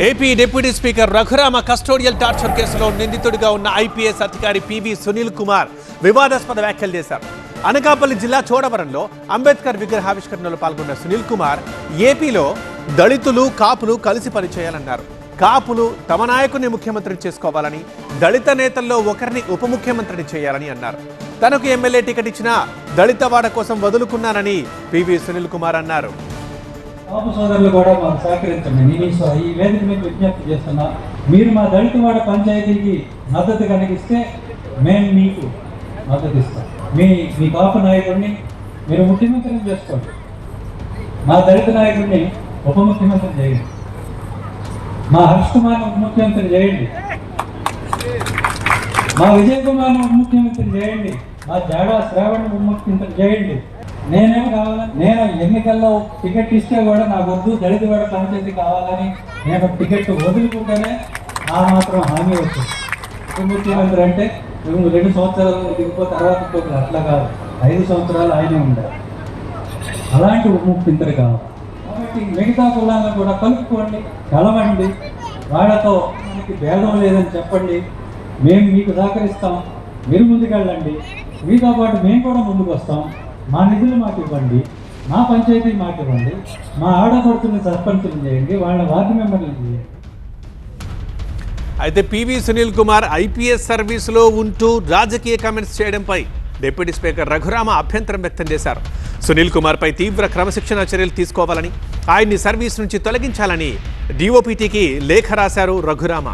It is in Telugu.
AP deputy speaker Raghurama custodial torture కేసులో నిందితుడిగా ఉన్న ఐపీఎస్ అధికారి పివి సునీల్ కుమార్ వివాదాస్పద వ్యాఖ్యలు చేశారు. అనకాపల్లి జిల్లా చోడవరంలో అంబేద్కర్ విగ్రహావిష్కరణలో పాల్గొన్న సునీల్ కుమార్ ఏపీలో దళితులు కాపులు కలిసి పనిచేయాలన్నారు. కాపులు తమ నాయకుని ముఖ్యమంత్రిని చేసుకోవాలని దళిత నేతల్లో ఒకరిని ఉప ముఖ్యమంత్రిని చేయాలని అన్నారు. తనకు ఎమ్మెల్యే టికెట్ ఇచ్చినా దళిత వాడ కోసం వదులుకున్నానని పివి సునీల్ కుమార్ అన్నారు. పాప సోదరులు కూడా మాకు సహకరించండి. నేను ఈ సో- ఈ వేదిక మీద విజ్ఞప్తి చేస్తున్నా. మీరు మా దళితవాడ పంచాయతీకి మద్దతు కలిగిస్తే మేము మీకు మద్దతు ఇస్తాం. మీ మీ కాపు నాయకుడిని మీరు ముఖ్యమంత్రిని చేసుకోండి. మా దళిత నాయకుడిని ఉప ముఖ్యమంత్రి చేయండి. మా హర్ష్ కుమార్ని ఉప ముఖ్యమంత్రి చేయండి. మా విజయ్ కుమార్ ఉప ముఖ్యమంత్రి చేయండి. మా జాడా శ్రావణ ఉప చేయండి నేనేం కావాలని నేను ఎన్నికల్లో టికెట్ ఇస్తే కూడా నాకు వద్దు దళిత వాడ పంచాయతీ కావాలని నేను టికెట్ వదులుకుంటేనే ఆ మాత్రం హామీ వచ్చింది ముఖ్యమంత్రి అంటే మేము రెండు సంవత్సరాలు దిగిపో తర్వాత పోతుంది అట్లా కాదు. ఐదు సంవత్సరాలు ఆయనే ఉండాలి. అలాంటి ఉప కావాలి. కాబట్టి మిగతా కులాలను కూడా కలుపుకోండి కలవండి. వాళ్ళతో మనకి భేదం లేదని చెప్పండి. మేము మీకు సహకరిస్తాం. మీరు ముందుకెళ్ళండి. మీతో పాటు మేము కూడా ముందుకు వస్తాం. మా నిధులు మాకు ఇవ్వండి. మా పంచాయతీ మాకు ఇవ్వండి. మా ఆడపడుతున్న సర్పంచులు చేయండి. వాళ్ళ వార్డు మెంబర్లు చేయండి. అయితే పివి సునీల్ కుమార్ ఐపీఎస్ సర్వీసులో ఉంటూ రాజకీయ కామెంట్స్ చేయడంపై డిప్యూటీ స్పీకర్ రఘురామ అభ్యంతరం వ్యక్తం చేశారు. సునీల్ కుమార్పై తీవ్ర క్రమశిక్షణ చర్యలు తీసుకోవాలని ఆయన్ని సర్వీస్ నుంచి తొలగించాలని డిఓపిటికి లేఖ రాశారు రఘురామ.